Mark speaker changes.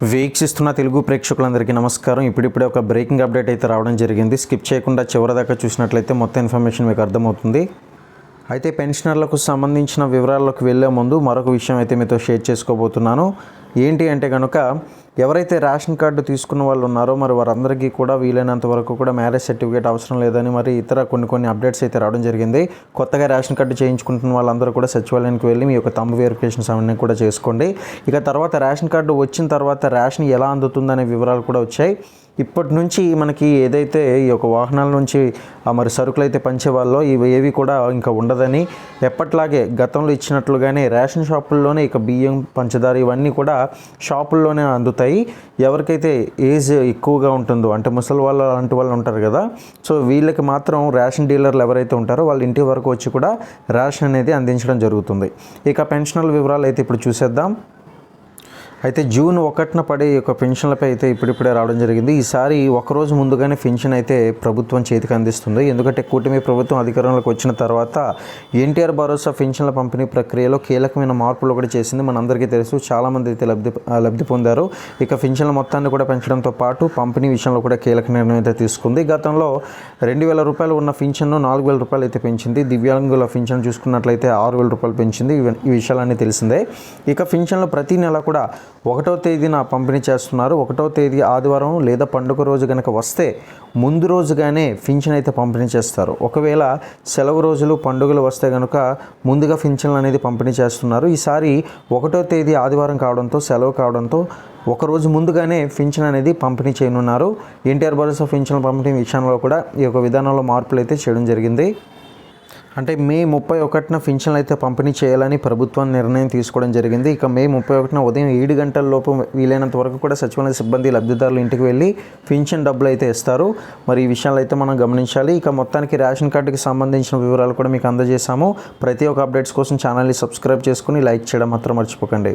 Speaker 1: వీక్షిస్తున్న తెలుగు ప్రేక్షకులందరికీ నమస్కారం. ఇప్పుడిప్పుడే ఒక బ్రేకింగ్ అప్డేట్ అయితే రావడం జరిగింది. స్కిప్ చేయకుండా చివరిదాకా చూసినట్లయితే మొత్తం ఇన్ఫర్మేషన్ మీకు అర్థమవుతుంది. అయితే పెన్షనర్లకు సంబంధించిన వివరాల్లోకి వెళ్ళే ముందు మరొక విషయం అయితే మీతో షేర్ చేసుకోబోతున్నాను. ఏంటి అంటే కనుక ఎవరైతే రేషన్ కార్డు తీసుకున్న వాళ్ళు ఉన్నారో మరి వారందరికీ కూడా వీలైనంత వరకు కూడా మ్యారేజ్ సర్టిఫికేట్ అవసరం లేదని మరి ఇతర కొన్ని కొన్ని అప్డేట్స్ అయితే రావడం జరిగింది. కొత్తగా రేషన్ కార్డు చేయించుకుంటున్న వాళ్ళందరూ కూడా సచివాలయానికి వెళ్ళి మీ యొక్క తమ్ము వెరిఫికేషన్స్ అవన్నీ కూడా చేసుకోండి. ఇక తర్వాత రేషన్ కార్డు వచ్చిన తర్వాత రేషన్ ఎలా అందుతుందనే వివరాలు కూడా వచ్చాయి. ఇప్పటి నుంచి మనకి ఏదైతే ఈ యొక్క వాహనాల నుంచి మరి సరుకులు అయితే పంచేవాళ్ళో ఇవి ఏవి కూడా ఇంకా ఉండదని ఎప్పట్లాగే గతంలో ఇచ్చినట్లుగానే రేషన్ షాపుల్లోనే ఇక బియ్యం పంచదార ఇవన్నీ కూడా షాపుల్లోనే అందుతాయి. ఎవరికైతే ఏజ్ ఎక్కువగా ఉంటుందో అంటే ముసలి వాళ్ళు అలాంటి వాళ్ళు ఉంటారు కదా సో వీళ్ళకి మాత్రం రేషన్ డీలర్లు ఎవరైతే ఉంటారో వాళ్ళ ఇంటి వరకు వచ్చి కూడా రేషన్ అనేది అందించడం జరుగుతుంది. ఇక పెన్షనల్ వివరాలు అయితే ఇప్పుడు చూసేద్దాం. అయితే జూన్ ఒకటిన పడే యొక్క పెన్షన్లపై అయితే ఇప్పుడిప్పుడే రావడం జరిగింది. ఈసారి ఒకరోజు ముందుగానే పెన్షన్ అయితే ప్రభుత్వం చేతికి అందిస్తుంది. ఎందుకంటే కూటమి ప్రభుత్వం అధికారంలోకి వచ్చిన తర్వాత ఎన్టీఆర్ భరోసా పెన్షన్ల పంపిణీ ప్రక్రియలో కీలకమైన మార్పులు కూడా చేసింది మనందరికీ తెలుసు. చాలామంది అయితే లబ్ధి లబ్ధి పొందారు. ఇక పెన్షన్ల మొత్తాన్ని కూడా పెంచడంతో పాటు పంపిణీ విషయంలో కూడా కీలక నిర్ణయం అయితే తీసుకుంది. గతంలో రెండు వేల రూపాయలు ఉన్న పెన్షన్ను నాలుగు వేల రూపాయలు అయితే పెంచింది. దివ్యాంగుల పెన్షన్ చూసుకున్నట్లయితే ఆరు వేల రూపాయలు పెంచింది. ఈ విషయాలన్నీ తెలిసిందే. ఇక పెన్షన్లు ప్రతి నెల కూడా ఒకటో తేదీన పంపిణీ చేస్తున్నారు. ఒకటో తేదీ ఆదివారం లేదా పండుగ రోజు కనుక వస్తే ముందు రోజుగానే పింఛన్ అయితే పంపిణీ చేస్తారు. ఒకవేళ సెలవు రోజులు పండుగలు వస్తే కనుక ముందుగా ఫించన్లు అనేది పంపిణీ చేస్తున్నారు. ఈసారి ఒకటో తేదీ ఆదివారం కావడంతో సెలవు కావడంతో ఒక రోజు ముందుగానే పింఛన్ అనేది పంపిణీ చేయనున్నారు. ఎన్టీఆర్ భరోసా పింఛన్ పంపిణీ విషయంలో కూడా ఈ యొక్క విధానంలో మార్పులు అయితే చేయడం జరిగింది. అంటే మే ముప్పై ఒకటిన పింఛన్లు అయితే పంపిణీ చేయాలని ప్రభుత్వం నిర్ణయం తీసుకోవడం జరిగింది. ఇక మే ముప్పై ఒకటిన ఉదయం ఏడు గంటల లోపు వీలైనంత వరకు కూడా సచివాలయ సిబ్బంది లబ్ధిదారులు ఇంటికి వెళ్ళి పింఛన్ డబ్బులు అయితే ఇస్తారు. మరి ఈ విషయాలు అయితే మనం గమనించాలి. ఇక మొత్తానికి రేషన్ కార్డుకి సంబంధించిన వివరాలు కూడా మీకు అందజేశాము. ప్రతి ఒక్క అప్డేట్స్ కోసం ఛానల్ని సబ్స్క్రైబ్ చేసుకుని లైక్ చేయడం మాత్రం మర్చిపోకండి.